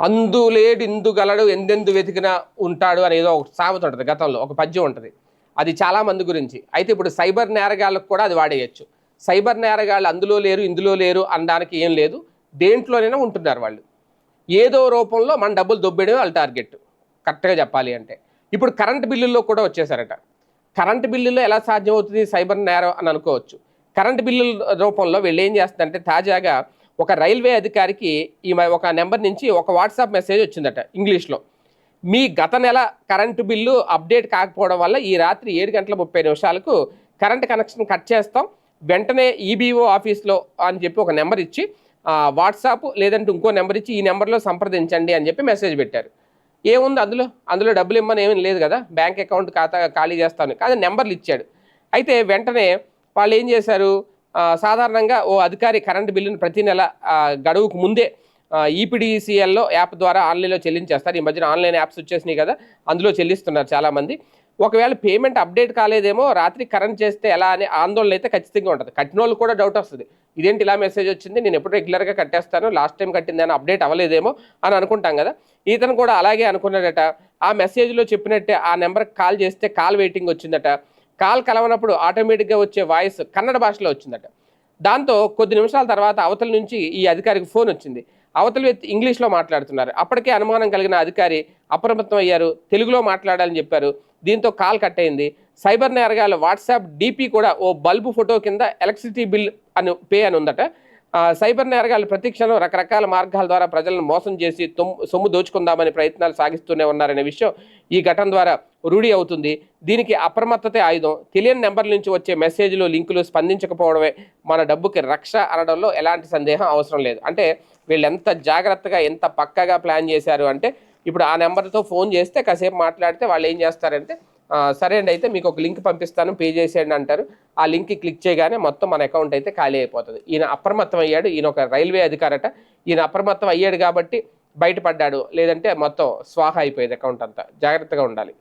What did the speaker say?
అందులేడు ఇందు గలడు ఎందెందు వెతికినా ఉంటాడు అనేదో ఒక సామెత ఉంటుంది గతంలో ఒక పద్యం ఉంటుంది. అది చాలా మంది గురించి. అయితే ఇప్పుడు సైబర్ నేరగాళ్ళకు కూడా అది వాడేయచ్చు. సైబర్ నేరగాళ్ళు అందులో లేరు ఇందులో లేరు అనడానికి ఏం లేదు. దేంట్లోనైనా ఉంటున్నారు వాళ్ళు. ఏదో రూపంలో మన డబ్బులు దొబ్బేయడం వాళ్ళ టార్గెట్. కరెక్ట్గా చెప్పాలి అంటే. ఇప్పుడు కరెంట్ బిల్లుల్లో కూడా వచ్చేసారట. కరెంట్ బిల్లులో ఎలా సాధ్యమవుతుంది సైబర్ నేరం అని అనుకోవచ్చు. కరెంట్ బిల్లుల రూపంలో వీళ్ళు ఏం చేస్తుందంటే తాజాగా ఒక రైల్వే అధికారికి ఈ మ- ఒక నెంబర్ నుంచి ఒక వాట్సాప్ మెసేజ్ వచ్చిందట ఇంగ్లీష్లో. మీ గత నెల కరెంటు బిల్లు అప్డేట్ కాకపోవడం వల్ల ఈ రాత్రి ఏడు గంటల ముప్పై నిమిషాలకు కరెంట్ కనెక్షన్ కట్ చేస్తాం. వెంటనే ఈబీఓ ఆఫీస్లో అని చెప్పి ఒక నెంబర్ ఇచ్చి వాట్సాప్ లేదంటే ఇంకో నెంబర్ ఇచ్చి ఈ నెంబర్లో సంప్రదించండి అని చెప్పి మెసేజ్ పెట్టారు. ఏముంది అందులో? అందులో డబ్బులు ఇమ్మని ఏమీ లేదు కదా? బ్యాంక్ అకౌంట్ ఖాతా ఖాళీ చేస్తాను. కానీ నెంబర్లు ఇచ్చాడు. అయితే వెంటనే వాళ్ళు ఏం చేశారు? సాధారణంగా ఓ అధికారి కరెంటు బిల్లును ప్రతి నెల గడువుకు ముందే ఈపీడీసీఎల్లో యాప్ ద్వారా ఆన్లైన్లో చెల్లించేస్తారు. ఈ మధ్యన ఆన్లైన్ యాప్స్ వచ్చేసినాయి కదా అందులో చెల్లిస్తున్నారు చాలామంది. ఒకవేళ పేమెంట్ అప్డేట్ కాలేదేమో రాత్రి కరెంట్ చేస్తే ఎలా అనే ఆందోళన అయితే ఖచ్చితంగా ఉంటుంది. కట్టినోళ్ళు కూడా డౌట్ వస్తుంది. ఇదేంటి ఇలా మెసేజ్ వచ్చింది? నేను ఎప్పుడు రెగ్యులర్గా కట్టేస్తాను. లాస్ట్ టైం కట్టిందని అని అప్డేట్ అవ్వలేదేమో అని అనుకుంటాం కదా. ఇతను కూడా అలాగే అనుకున్నాడట. ఆ మెసేజ్లో చెప్పినట్టే ఆ నెంబర్కి కాల్ చేస్తే కాల్ వెయిటింగ్ వచ్చిందట. కాల్ కలవనప్పుడు ఆటోమేటిక్గా వచ్చే వాయిస్ కన్నడ భాషలో వచ్చిందట. దాంతో కొద్ది నిమిషాల తర్వాత అవతల నుంచి ఈ అధికారికి ఫోన్ వచ్చింది. అవతల వ్యక్తి ఇంగ్లీష్లో మాట్లాడుతున్నారు. అప్పటికే అనుమానం కలిగిన అధికారి అప్రమత్తం అయ్యారు. తెలుగులో మాట్లాడాలని చెప్పారు. దీంతో కాల్ కట్ అయింది. సైబర్ నేరగాళ్ళ వాట్సాప్ డీపీ కూడా ఓ బల్బు ఫోటో కింద ఎలక్ట్రిసిటీ బిల్ అని పే అని ఉందట. సైబర్ నేరగాళ్ళు ప్రతిక్షణం రకరకాల మార్గాల ద్వారా ప్రజలను మోసం చేసి తొమ్- సొమ్ము దోచుకుందామని ప్రయత్నాలు సాగిస్తూనే ఉన్నారనే విషయం ఈ ఘటన ద్వారా రూఢి అవుతుంది. దీనికి అప్రమత్తతే ఆయుధం. తెలియని నెంబర్ల నుంచి వచ్చే మెసేజ్లు లింకులు స్పందించకపోవడమే మన డబ్బుకి రక్ష అనడంలో ఎలాంటి సందేహం అవసరం లేదు. అంటే వీళ్ళు ఎంత జాగ్రత్తగా ఎంత పక్కగా ప్లాన్ చేశారు అంటే ఇప్పుడు ఆ నెంబర్తో ఫోన్ చేస్తే కాసేపు మాట్లాడితే వాళ్ళు ఏం చేస్తారంటే సరే అండి అయితే మీకు ఒక లింక్ పంపిస్తాను పే చేసేయండి అంటారు. ఆ లింక్ క్లిక్ చేయగానే మొత్తం మన అకౌంట్ అయితే ఖాళీ అయిపోతుంది. ఈయన అప్రమత్తం అయ్యాడు. ఈయన ఒక రైల్వే అధికారట. ఈయన అప్రమత్తం అయ్యాడు కాబట్టి బయటపడ్డాడు. లేదంటే మొత్తం స్వాహ అయిపోయేది అకౌంట్ అంతా. జాగ్రత్తగా ఉండాలి.